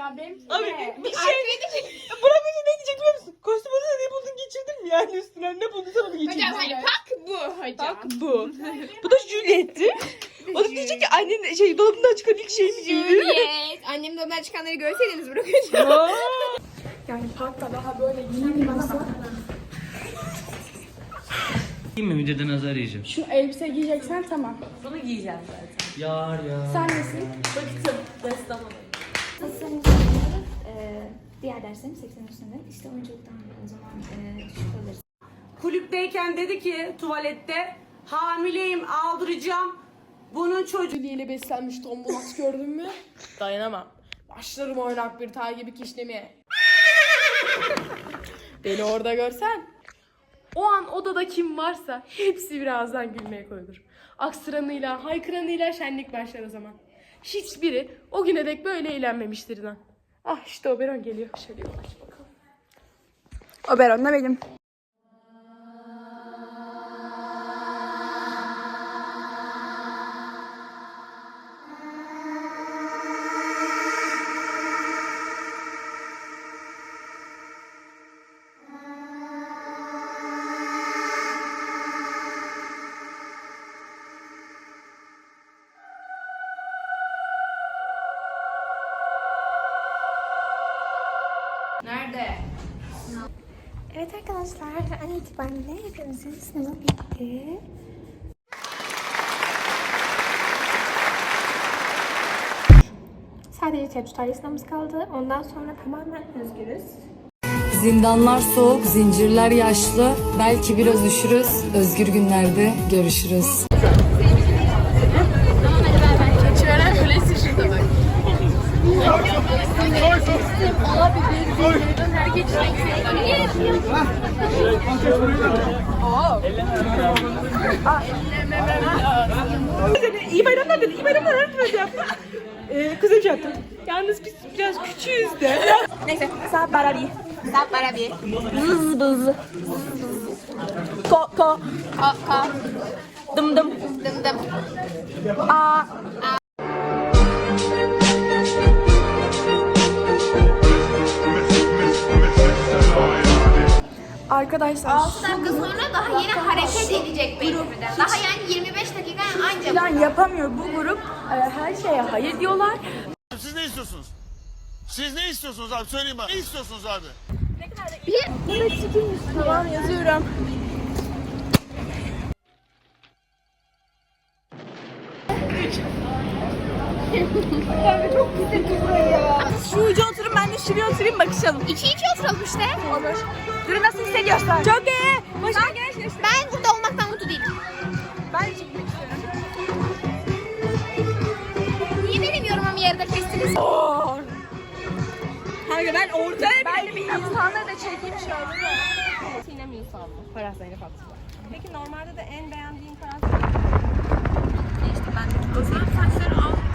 abim. Abi Ne? bir şey Buna bir şey ne diyecek biliyor musun? Kostüm odasında ne buldun geçirdin mi yani üstüne? Ne buldun sana mı geçirdin? Hocam hani pak bu hocam. Bak bu. Bu da Juliet'ti. O da diyecek ki annen şey dolabından çıkan ilk şey mi değil? Juliet. Annemin dolabından çıkanları görseydiniz bırakacağım. Yani parkta daha böyle giyinmesi. Değil mi? Müdürden azar yiyeceğim. Şu elbise giyeceksen tamam. Bunu giyeceğim zaten. Yar ya. Sen nesin? Bıktım. Destan Tasarım e, diğer derslerim 80 üstünde. İşte oyunculuktan o zaman e, düşük alırız. Kulüpteyken dedi ki tuvalette hamileyim aldıracağım. Bunun çocuğu ile beslenmiş tombulat gördün mü? Dayanamam. Başlarım oynak bir tay gibi kişnemeye. Beni orada görsen. O an odada kim varsa hepsi birazdan gülmeye koyulur. Aksıranıyla, haykıranıyla şenlik başlar o zaman. Hiçbiri o güne dek böyle eğlenmemiştir inan. Ah işte Oberon geliyor. Şöyle yavaş bakalım. Oberon da benim. Nerede? Evet arkadaşlar an itibariyle hepimizin sınavı bitti. Sadece teorik tarih sınavımız kaldı. Ondan sonra tamamen özgürüz. Zindanlar soğuk, zincirler yaşlı. Belki biraz üşürüz. Özgür günlerde görüşürüz. Keçiören Kulesi şurada bak. İyi bayramlar dedi. İyi bayramlar öğretmen yaptı. Ee, şey yaptı. Yalnız biz biraz küçüğüz de. Neyse. Sağ barabi. Sap para bir. Bız bız. Ko ko. Ka ka. Dım dım. Dım dım. Aa. Arkadaşlar 6 dakika sonra daha yeni hareket edecek Beylikdüzü'den. Daha yani 25 dakika ancak plan yapamıyor bu grup. e, her şeye hayır diyorlar. Siz ne istiyorsunuz? Siz ne istiyorsunuz abi? Söyleyin bana. Ne istiyorsunuz abi? Tamam yazıyorum. Şu uca oturun ben de şuraya oturayım bakışalım. 2 2 oturalım işte. Olur. Dur nasıl hissediyorsun? Çok iyi. Başına geç. Ben burada olmaktan mutlu değilim. Ben çıkmak istiyorum. Niye benim yorumum yarıda kestiniz? Kanka ben ortaya Ben bile bir insanları da çekeyim şöyle. Sinem insan mı? Paras Zeynep Aksu. Peki normalde de en beğendiğin karakter İşte bendeki o saçları